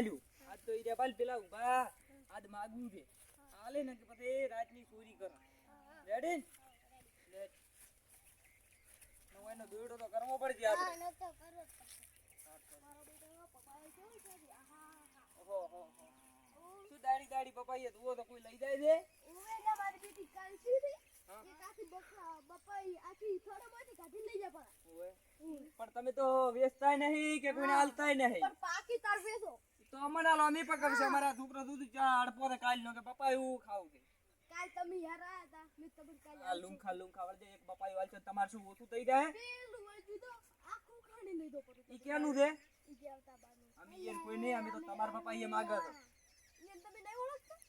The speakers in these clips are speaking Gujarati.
આલ્યું આ તો ઈરે પાલ પેલા ઊભા આજ માગવું છે આલે ને કે પછી રાતની ચોરી કરો. રેડી લે નવાઈનો દોયડો તો કરવો પડશે આપણે. શું દાડી દાડી પપાઈએ તો કોઈ લઈ જાય છે? ઓવે. પણ. તમે તો વેચતાય નહીં કે કોઈને હાલતાય નહીં? તો અમને હાલો અમે પકડશે અમારા છોકરો દૂધ ચા અડપો ને કાલ નો કે પપ્પા એવું ખાવું છે. આ લુંખા લુંખા વળજે એક પપાઈ વાલ છે તમારે શું ઓતું થઈ જાય? ઈ કેનું છે? અમે ઈ કોઈ નહીં અમે તો તમારા પપ્પા એ માગે છે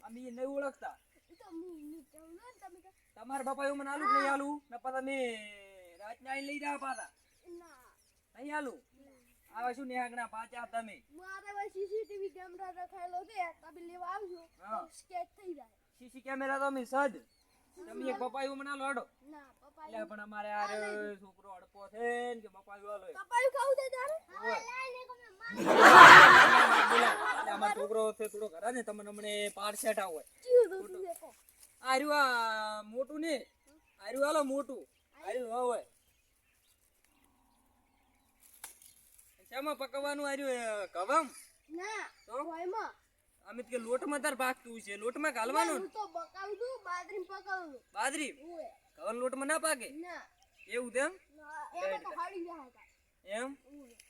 અમે નહીં ઓળખતા. તમારા પપ્પા એવું મને આલુ નહીં આલુ? ને પછી મે રાતના આઈને લઈ જાવ પાછા. નહીં આલું? આવા શું નેહાગણા પાછા તમે? સીસીટીવી કેમેરા રખાયેલો છે તમે લેવા આવજો. સ્કેચ થઈ જાય. સીસી કેમેરા તો અમે સજ તમે એક એવું મને આલો ના પપ્પા એટલે પણ અમારે આ છોકરો અડપો છે ને કે એવું આલો પપ્પાયું ખાવું છે તારે? એટલે અમારો છોકરો છે થોડો ઘરે ને તમને હમણે પાર સેટા હોય ચીયું આ મોટું ને? આર્યું હાલો મોટું. આર્યું? હોય શેમાં પકવવાનું આવ્યું કવમ? ના તો? હોયમાં અમે કે લોટમાં તાર પાકતું છે. લોટમાં ઘાલવાનું હું તો પકાવું છું બાદરી પકાવું બાદરી કવન લોટમાં ના પાકે ના. એવું તેમ? એમાં તો હાડી જાય એમ?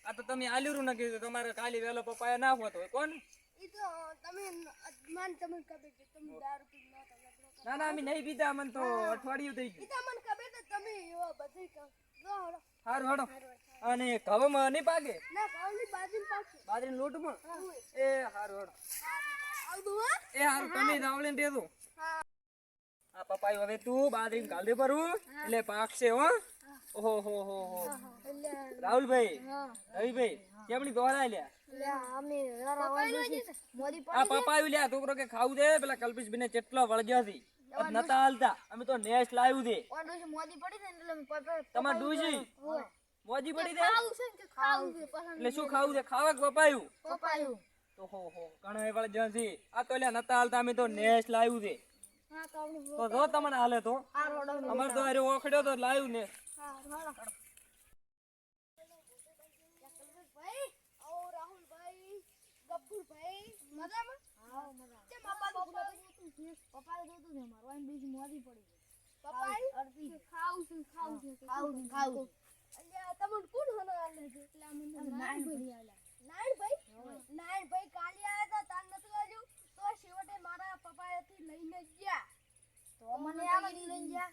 આ તો તમે આલ્યું ના કીધું તમારે કાલી વેલો પપ્પાએ ના હોતો હોય. કોણ? તો તમે માન તમે દારૂ પી ના તો અમે નહીં પીતા મને તો અઠવાડિયું થઈ ગયું. તો મને ખબર છે તમે એવા બધું કરો લો હાડો અને ઘઉંમાં નહીં પાકે? ના બાજરી લોટમાં? એ હારું હાડો. આવડું હા. એ હારું તમે રાવળે ને દેજો હા આ પપાઈ હવે તું બાજરી કાલ દે પરું એટલે પાકશે હો. ઓહો હો હો હો. રાહુલભાઈ રવિભાઈ કેમની દોરા લ્યા લે અમે મોદી આ પપાયું લ્યા છોકરો કે ખાવું દે પેલા કલ્પિશ બેને કેટલો વળગ્યા હતી નતા હાલતા. અમે તો નેસ લાવ્યું ને પપ્પા તમાર ડૂસી મોજી પડી દે? ખાવું છે કે ખાવું છે? પસંદ એટલે શું ખાવું છે? ખાવા કે પપાયું? પપાયું. તો હો હો ઘણા એ વળગ્યા છે આ તો લ્યા નતા હાલતા અમે તો નેસ લાવ્યું છે. તો જો તમને હાલે તો. આ અમાર તો હારે ઓખડ્યો તો લાવ્યું ને. પપ્પા જોતું છે. મારો એમ બીજ મોદી પડી ગઈ પપ્પા ખાવું છું ખાવું છું ખાવું ખાવું અલ્યા તમને કોણ હનો આલે છે? એટલે ભાઈ આલે નાઈન ભાઈ? નાઈન ભાઈ કાલે આયા હતા તાન નતું આલ્યું? તો છેવટે મારા પપ્પાએથી લઈને ગયા. તો મને આમાંથી લઈને ગયા.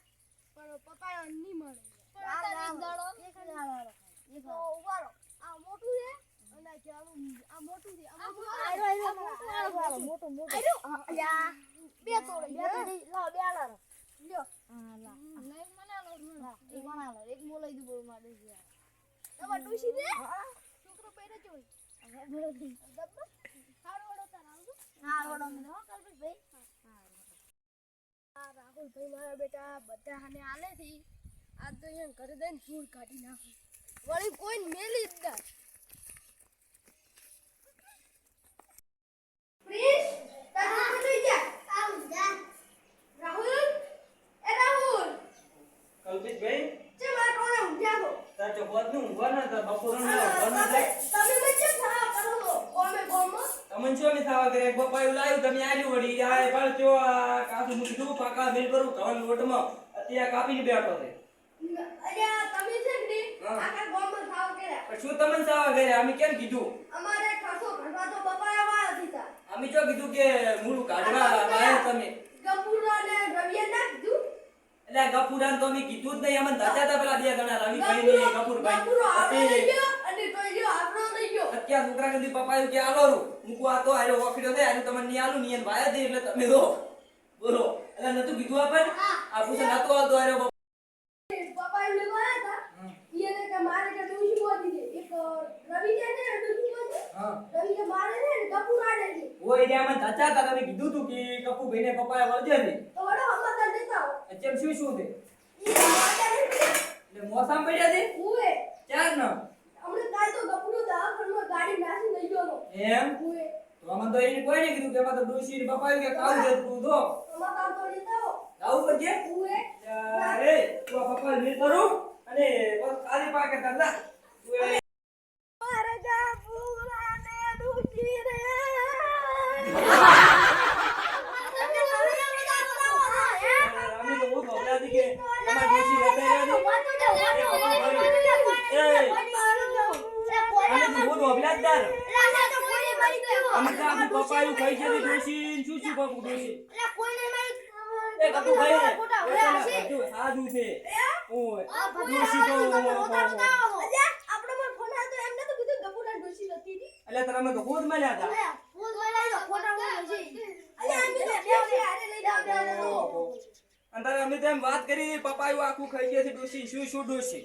પણ પપ્પા નહીં મળે. પણ એક દાડો એક દાડો તો ઉભારો. આ મોટું છે અને આ મોટું છે. આ મોટું આયરો આયરો મોટું મોટું આયરો બે તોડી. બે તોડી. લા બે આલા લ્યો. હા લા નહીં મને આલો એક મને આલો એક મોલાઈ દઉં મારે. છે તમાર દે. છોકરો પહેરે મારા બેટા બધા આને આલે થી આજ તો અહીંયા ઘરે દઈને ફૂલ કાઢી નાખું. વળી કોઈ મેલી જ ના. રાહુલ? એ રાહુલ? છો ના બપોરનું ના તમે થા કરો છો કોમે તમને શું અમે થાવા કરે બપાયું લાવ્યું તમે આલ્યું વળી આ પણ જો આ કાચું મૂકી દઉં પાકા મિલ કરું ઘઉં લોટમાં અત્યારે કાપીને બેઠો છે. અલ્યા તમે છે ને આખા ગામમાં થાવ કર્યા. પણ શું તમને થાવા કરે અમે કેમ કીધું? અમારે તો હતા અમે જો કીધું કે મૂળું કાઢવા આવ્યા તમે. ગપુરા ને રવિયા ના એટલે આ તો અમે કીધું જ નહીં અમને દાદા તા પેલા બે જણા રવિભાઈ ને ગફુરભાઈ આપણો તે લઈ ગયો અને આપણો નહીં ગયો. અત્યાર છોકરા કદી પપ્પા કે આલો રૂ મૂકું આ તો આરો ઓખડ્યો છે આનું તમને નહીં આલું નહીં વાયા દે એટલે તમે રો. બોલો. એટલે નતું કીધું આપણને આ પૂછે નતો આલતો આરો પપ્પા એમ લેવા આવ્યા હતા એને કે મારે કે તું શું બોલી દે એક રવિ કે ને તું શું બોલી હા. રવિ કે મારે ને ગપુરા આડે ઓય રે અમને દાદા તા તમે કીધું તું કે કપુ ભાઈને પપાએ વળજે ને તો કેમ શું શું દે એટલે મોસામ પડ્યા દે ઉએ ચાર ન અમને કાલ તો ગપુરો દવાખાનામાં ગાડી નાસી લઈ ગયો એમ? ઉએ તો તો મને તો એને કોઈ ને કીધું કે એમાં તો ડોશી ને પપ્પાએ કે કાલ છે તું જો આવું. પડશે અરે તું પપ્પા ને કરું અને બસ પાકે તરલા તું ઓય ડોશી તો એટલે તારા અમે તો ખુદ મળ્યા હતા તારે અમે તેમ વાત કરી પપ્પા એવું આખું ખાઈ ગયા છે ડોસી શું શું ડોશી?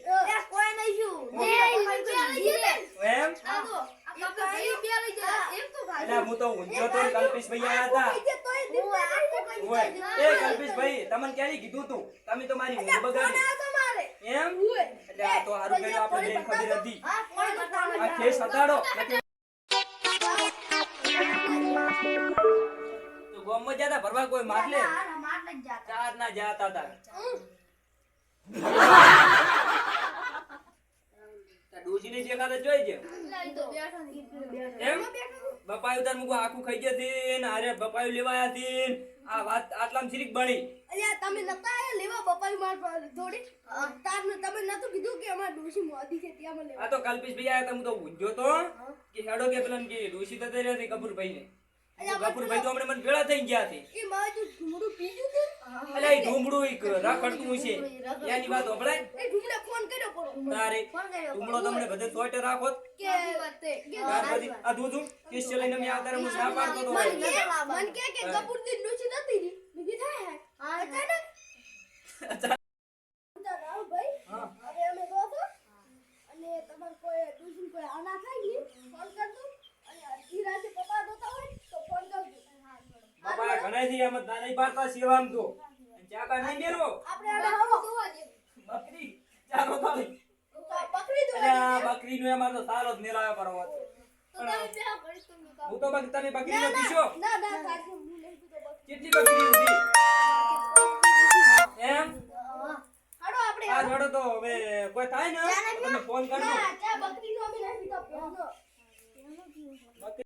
એમ? એટલે હું તો ઊંઝો તો કલ્પેશ ભાઈ આયા હતા. એ કલ્પેશ ભાઈ તમને ક્યારે કીધું તું? તમે તો મારી ઊંઘ બગાડી એમ? એટલે આ તો હારું કર્યું આપણે ખબર હતી. આ કેસ હટાડો. તો ગામમાં જતા ભરવા કોઈ માટલે ચાર ના જાતા હતા. ડોશીને દેખાતા જોઈ છે એમ? બપાયું તાર મુકો આખું ખાઈ ગયા છે અરે બપાયું લેવાયા આ વાત આટલામાં સિરીક બની. અલ્યા તમે નતા આયા? લેવા પપ્પાની માર થોડી તમે નતું કીધું કે અમાર ડોશી મોદી છે ત્યાં મને આ તો કલ્પેશ ભાઈ આયા તા હું તો ઊંઝો તો કે હેડો કે પેલા કે ડોશી તો તૈયાર હતી કપૂરભાઈ ને કપૂરભાઈ તો હમણે મને ભેળા થઈ ગયા છે. એ મારે જો ઢૂમડું પીજું તું એટલે એ ઢૂમડું એક રાખડતું છે. એની વાત હોભળાય એ ઢૂમડા ફોન કર્યો પડો તારે ઢૂમડો તમને બધે સોટે રાખો કે કે ત્યાર પછી આ ધૂધું કે ચલાઈને મે આવતા હું ના પાડતો તો મન કે મન કે કે કપૂર દી નુચી નથી ની? બીજી થાય હા? અચાનક ભાઈ. હા. હવે અમે ગયો તો અને તમાર કોઈ ટ્યુશન કોઈ આના થાય ને? ફોન કરજો. અને અડધી રાતે ઘણા થી આમ તારી પાતા સેવામ તો. ચા બા નહીં મેરો આપણે આને હરો બકરી? ચાલો તાલી બકરી તો બકરી નો એમાં સારો જ મેલાયો પર્વત હું તો બક તને બકરી નો દીશો ના ના કાકી હું લઈ તો કેટલી બકરી હતી? એમ? હાડો આપણે આ જોડો તો હવે કોઈ થાય ને? તમે ફોન કરજો. ના ચા બકરી નો અમે નહીં તો ફોન બકરી